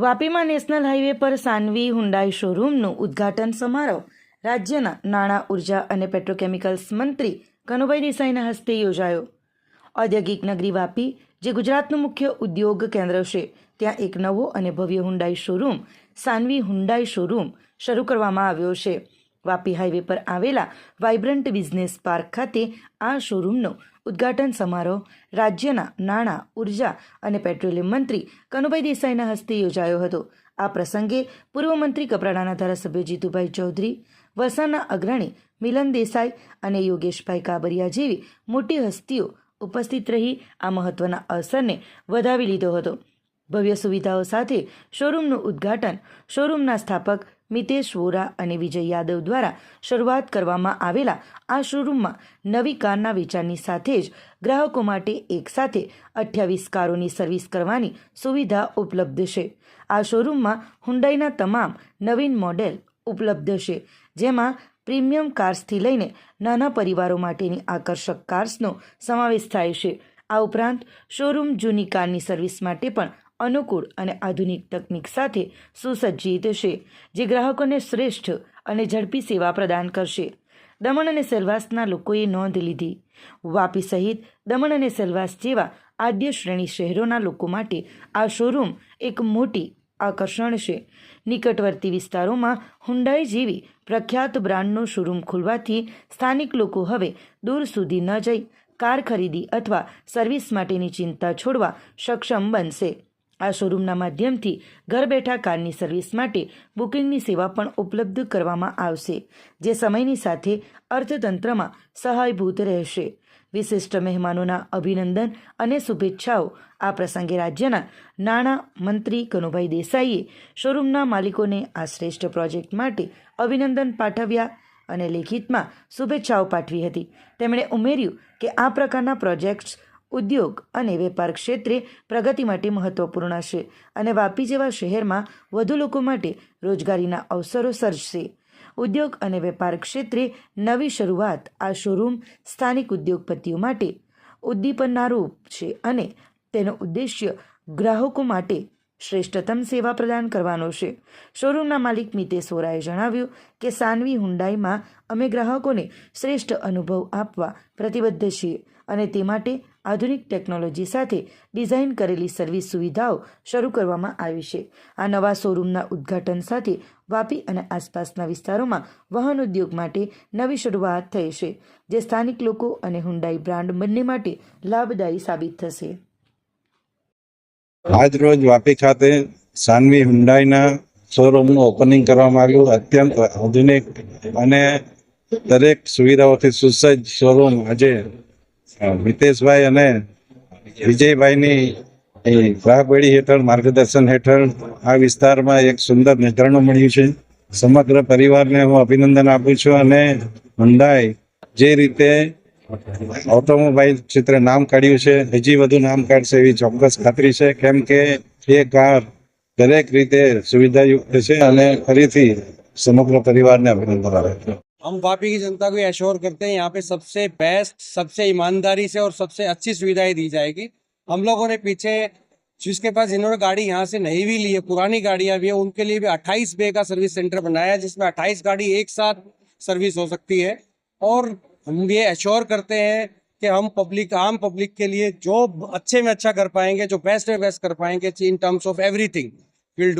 વાપીમાં national highway પર Sanvi Hyundai શોરૂમનું ઉદ્ઘાટન સમારોહ. રાજ્યના નાણાં, ઊર્જા અને પેટ્રોકેમિકલ્સ મંત્રી કનુભાઈ દેસાઈના હસ્તે યોજાયો. ઔદ્યોગિક નગરી વાપી, જે ગુજરાતનું મુખ્ય ઉદ્યોગ કેન્દ્ર છે, ત્યાં એક નવો અને ભવ્ય Hyundai showroom, Saanvi Hyundai showroom શરૂ કરવામાં આવ્યો છે. વાપી હાઈવે પર આવેલા વાઇબ્રન્ટ બિઝનેસ પાર્ક ખાતે આ શોરૂમનો ઉદ્ઘાટન સમારોહ રાજ્યના નાણાં, ઊર્જા અને પેટ્રોલિયમ મંત્રી કનુભાઈ દેસાઈના હસ્તે યોજાયો હતો. આ પ્રસંગે પૂર્વ મંત્રી કપરાડાના ધારાસભ્ય જીતુભાઈ ચૌધરી, વલસાડના અગ્રણી મિલન દેસાઈ અને યોગેશભાઈ કાબરિયા જેવી મોટી હસ્તીઓ ઉપસ્થિત રહી આ મહત્વના અવસરને વધાવી લીધો હતો. ભવ્ય સુવિધાઓ સાથે શોરૂમનું ઉદ્ઘાટન શોરૂમના સ્થાપક મિતેશ વોરા અને વિજય યાદવ દ્વારા શરૂઆત કરવામાં આવેલા આ શોરૂમમાં નવી કારના વેચાણની સાથે જ ગ્રાહકો માટે એકસાથે અઠ્યાવીસ કારોની સર્વિસ કરવાની સુવિધા ઉપલબ્ધ છે. આ શોરૂમમાં હુંડાઈના તમામ નવીન મોડેલ ઉપલબ્ધ છે, જેમાં પ્રીમિયમ કાર્સથી લઈને નાના પરિવારો માટેની આકર્ષક કાર્સનો સમાવેશ થાય છે. આ ઉપરાંત શોરૂમ જૂની કારની સર્વિસ માટે પણ અનુકૂળ અને આધુનિક તકનીક સાથે સુસજ્જિત છે, જે ગ્રાહકોને શ્રેષ્ઠ અને ઝડપી સેવા પ્રદાન કરશે. દમણ અને સેલવાસના લોકોએ નોંધ લીધી. વાપી સહિત દમણ અને સેલવાસ જેવા આદ્ય શ્રેણી શહેરોના લોકો માટે આ શોરૂમ એક મોટી આકર્ષણ છે. નિકટવર્તી વિસ્તારોમાં હુંડાઈ જેવી પ્રખ્યાત બ્રાન્ડનો શોરૂમ ખુલવાથી સ્થાનિક લોકો હવે દૂર સુધી ન જઈ કાર ખરીદી અથવા સર્વિસ માટેની ચિંતા છોડવા સક્ષમ બનશે. આ શોરૂમના માધ્યમથી ઘર બેઠા કારની સર્વિસ માટે બુકિંગની સેવા પણ ઉપલબ્ધ કરવામાં આવશે, જે સમયની સાથે અર્થતંત્રમાં સહાયભૂત રહેશે. વિશિષ્ટ મહેમાનોના અભિનંદન અને શુભેચ્છાઓ આ પ્રસંગે રાજ્યના નાણાં મંત્રી કનુભાઈ દેસાઈએ શોરૂમના માલિકોને આ શ્રેષ્ઠ પ્રોજેક્ટ માટે અભિનંદન પાઠવ્યા અને લેખિતમાં શુભેચ્છાઓ પાઠવી હતી. તેમણે ઉમેર્યું કે આ પ્રકારના પ્રોજેક્ટ્સ ઉદ્યોગ અને વેપાર ક્ષેત્રે પ્રગતિ માટે મહત્વપૂર્ણ છે અને વાપી જેવા શહેરમાં વધુ લોકો માટે રોજગારીના અવસરો સર્જશે. ઉદ્યોગ અને વેપાર ક્ષેત્રે નવી શરૂઆત આ શોરૂમ સ્થાનિક ઉદ્યોગપતિઓ માટે ઉદ્દીપનારૂપ છે અને તેનો ઉદ્દેશ્ય ગ્રાહકો માટે શ્રેષ્ઠતમ સેવા પ્રદાન કરવાનો છે. શોરૂમના માલિક મિતેશ વોરાએ જણાવ્યું કે, સાનવી હુંડાઈમાં અમે ગ્રાહકોને શ્રેષ્ઠ અનુભવ આપવા પ્રતિબદ્ધ છીએ અને તે માટે આધુનિક ટેકનોલોજી સાથે ડિઝાઇન કરેલી સર્વિસ સુવિધાઓ શરૂ કરવામાં આવી છે. આ નવા શોરૂમના ઉદ્ઘાટન સાથે વાપી અને આસપાસના વિસ્તારોમાં વાહન ઉદ્યોગ માટે નવી શરૂઆત થઈ છે, જે સ્થાનિક લોકો અને હુંડાઈ બ્રાન્ડ બંને માટે લાભદાયી સાબિત થશે. આજ રોજ વાપી ખાતે સાનવી હુંડાઈના શોરૂમનું ઓપનિંગ કરવામાં આવ્યું. અત્યંત આધુનિક અને દરેક સુવિધાઓથી સુસજ્જ શોરૂમ આજે મિતેશભાઈ અને વિજયભાઈની એ હેઠળ, માર્ગદર્શન હેઠળ આ વિસ્તારમાં એક સુંદર નિર્ધારણ મળ્યું છે. સમગ્ર પરિવારને હું અભિનંદન આપું છું અને હુંડાઈ જે રીતે ઓટોમોબાઈલ ક્ષેત્રે નામ કાઢ્યું છે હજી વધુ નામ કાઢશે એવી ચોક્કસ ખાતરી છે કેમ કે એ કાર દરેક રીતે સુવિધાયુક્ત છે અને ફરીથી સમગ્ર પરિવારને અભિનંદન આપે છે हम वापी की जनता को एश्योर करते हैं यहाँ पे सबसे बेस्ट सबसे ईमानदारी से और सबसे अच्छी सुविधाएं दी जाएगी हम लोगों ने पीछे जिसके पास जिन्होंने गाड़ी यहाँ से नहीं भी ली है पुरानी गाड़ियां भी है उनके लिए भी 28 बे का सर्विस सेंटर बनाया है जिसमें 28 गाड़ी एक साथ सर्विस हो सकती है और हम ये एश्योर करते हैं कि हम पब्लिक आम पब्लिक के लिए जो अच्छे में अच्छा कर पाएंगे जो बेस्ट में बेस्ट कर पाएंगे in terms of everything will do